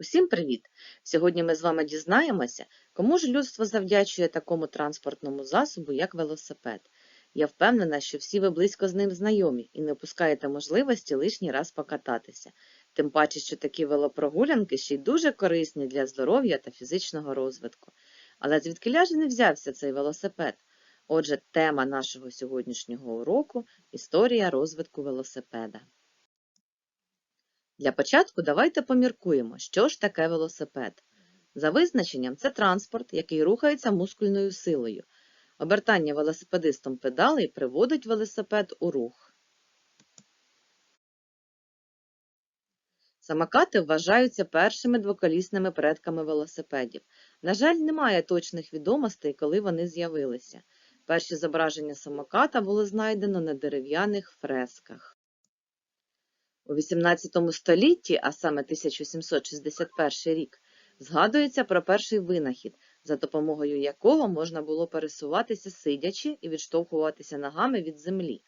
Усім привіт! Сьогодні ми з вами дізнаємося, кому ж людство завдячує такому транспортному засобу, як велосипед. Я впевнена, що всі ви близько з ним знайомі і не опускаєте можливості лишній раз покататися. Тим паче, що такі велопрогулянки ще й дуже корисні для здоров'я та фізичного розвитку. Але звідки ж не взявся цей велосипед? Отже, тема нашого сьогоднішнього уроку історія розвитку велосипеда. Для початку давайте поміркуємо, що ж таке велосипед. За визначенням, це транспорт, який рухається мускульною силою. Обертання велосипедистом педалей приводить велосипед у рух. Самокати вважаються першими двоколісними предками велосипедів. На жаль, немає точних відомостей, коли вони з'явилися. Перші зображення самоката було знайдено на дерев'яних фресках. У XVIII столітті, а саме 1761 рік, згадується про перший винахід, за допомогою якого можна було пересуватися сидячи і відштовхуватися ногами від землі.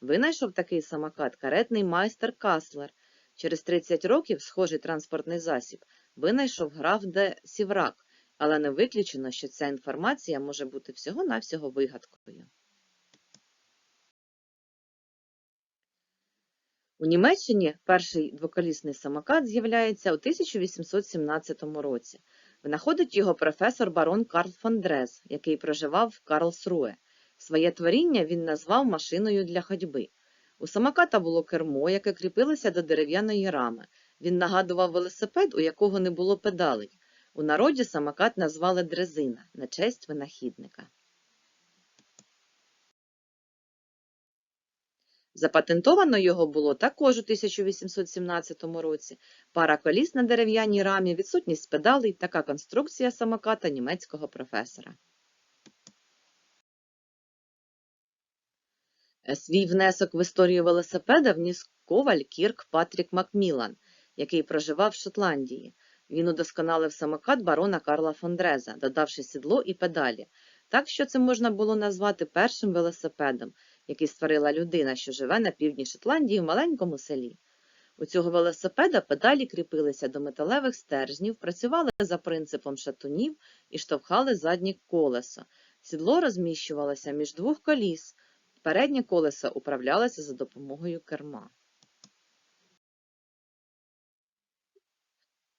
Винайшов такий самокат каретний майстер Каслер. Через 30 років схожий транспортний засіб винайшов граф де Сіврак, але не виключено, що ця інформація може бути всього-навсього вигадкою. У Німеччині перший двоколісний самокат з'являється у 1817 році. Винаходить його професор барон Карл фон Дрез, який проживав в Карлсруе. Своє творіння він назвав машиною для ходьби. У самоката було кермо, яке кріпилося до дерев'яної рами. Він нагадував велосипед, у якого не було педалей. У народі самокат назвали дрезина на честь винахідника. Запатентовано його було також у 1817 році. Пара коліс на дерев'яній рамі, відсутність педалей, така конструкція самоката німецького професора. Свій внесок в історію велосипеда вніс коваль Кірк Патрік Макмілан, який проживав в Шотландії. Він удосконалив самокат барона Карла Фондреза, додавши сідло і педалі. Так що це можна було назвати першим велосипедом, який створила людина, що живе на півдні Шотландії в маленькому селі. У цього велосипеда педалі кріпилися до металевих стержнів, працювали за принципом шатунів і штовхали заднє колесо. Сідло розміщувалося між двох коліс. Переднє колесо управлялося за допомогою керма.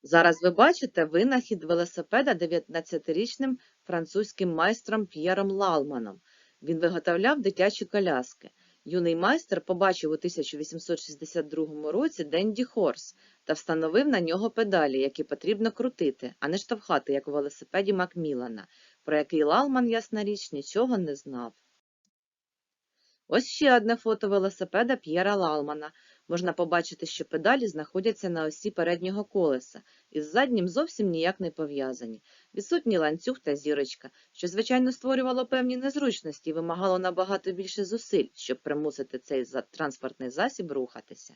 Зараз ви бачите винахід велосипеда 19-річним французьким майстром П'єром Лалманом. Він виготовляв дитячі коляски. Юний майстер побачив у 1862 році Денді Хорс та встановив на нього педалі, які потрібно крутити, а не штовхати, як у велосипеді Макмілана, про який Лалман, ясна річ, нічого не знав. Ось ще одне фото велосипеда П'єра Лалмана. Можна побачити, що педалі знаходяться на осі переднього колеса і з заднім зовсім ніяк не пов'язані. Відсутній ланцюг та зірочка, що, звичайно, створювало певні незручності і вимагало набагато більше зусиль, щоб примусити цей транспортний засіб рухатися.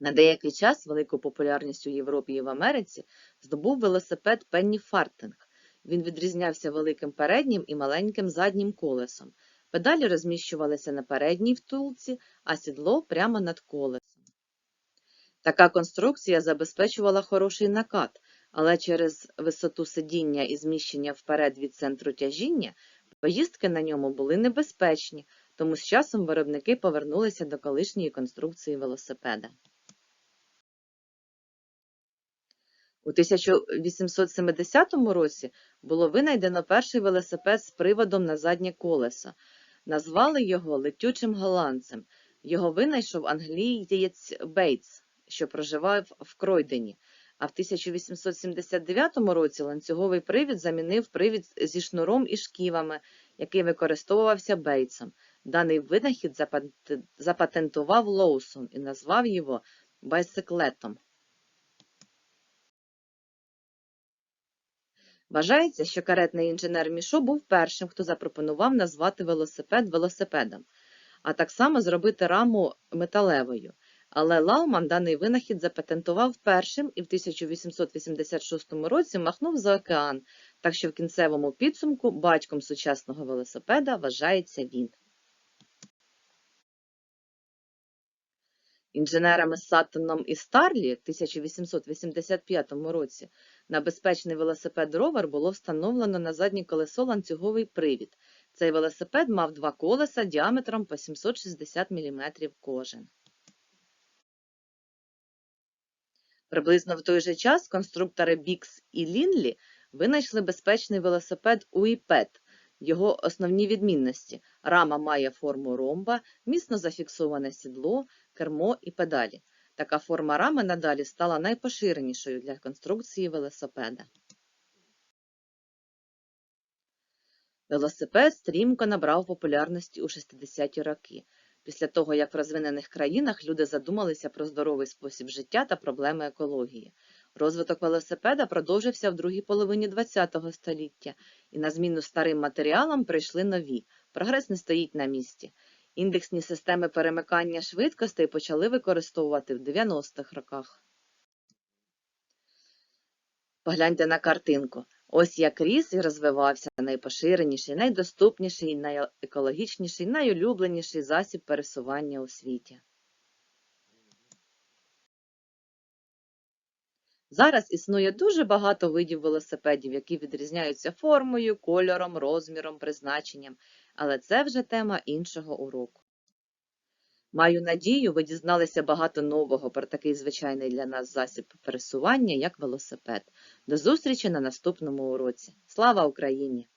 На деякий час велику популярність у Європі і в Америці здобув велосипед Пенні Фартинг. Він відрізнявся великим переднім і маленьким заднім колесом. Педалі розміщувалися на передній втулці, а сідло прямо над колесом. Така конструкція забезпечувала хороший накат, але через висоту сидіння і зміщення вперед від центру тяжіння поїздки на ньому були небезпечні, тому з часом виробники повернулися до колишньої конструкції велосипеда. У 1870 році було винайдено перший велосипед з приводом на заднє колесо. Назвали його летючим голландцем. Його винайшов англієць Бейтс, що проживав в Кройдені. А в 1879 році ланцюговий привід замінив привід зі шнуром і шківами, який використовувався Бейтсом. Даний винахід запатентував Лоусон і назвав його байсиклетом. Вважається, що каретний інженер Мішо був першим, хто запропонував назвати велосипед велосипедом, а так само зробити раму металевою. Але Лауман даний винахід запатентував першим і в 1886 році махнув за океан, так що в кінцевому підсумку батьком сучасного велосипеда вважається він. Інженерами Саттоном і Старлі в 1885 році на безпечний велосипед ровер було встановлено на заднє колесо ланцюговий привід. Цей велосипед мав два колеса діаметром по 760 мм кожен. Приблизно в той же час конструктори Бікс і Лінлі винайшли безпечний велосипед Уіпет. Його основні відмінності – рама має форму ромба, міцно зафіксоване сідло, кермо і педалі. Така форма рами надалі стала найпоширенішою для конструкції велосипеда. Велосипед стрімко набрав популярності у 60-ті роки. Після того, як в розвинених країнах люди задумалися про здоровий спосіб життя та проблеми екології. Розвиток велосипеда продовжився в другій половині ХХ століття, і на зміну старим матеріалам прийшли нові. Прогрес не стоїть на місці. Індексні системи перемикання швидкостей почали використовувати в 90-х роках. Погляньте на картинку. Ось як ріс і розвивався найпоширеніший, найдоступніший, найекологічніший, найулюбленіший засіб пересування у світі. Зараз існує дуже багато видів велосипедів, які відрізняються формою, кольором, розміром, призначенням, але це вже тема іншого уроку. Маю надію, ви дізналися багато нового про такий звичайний для нас засіб пересування, як велосипед. До зустрічі на наступному уроці. Слава Україні!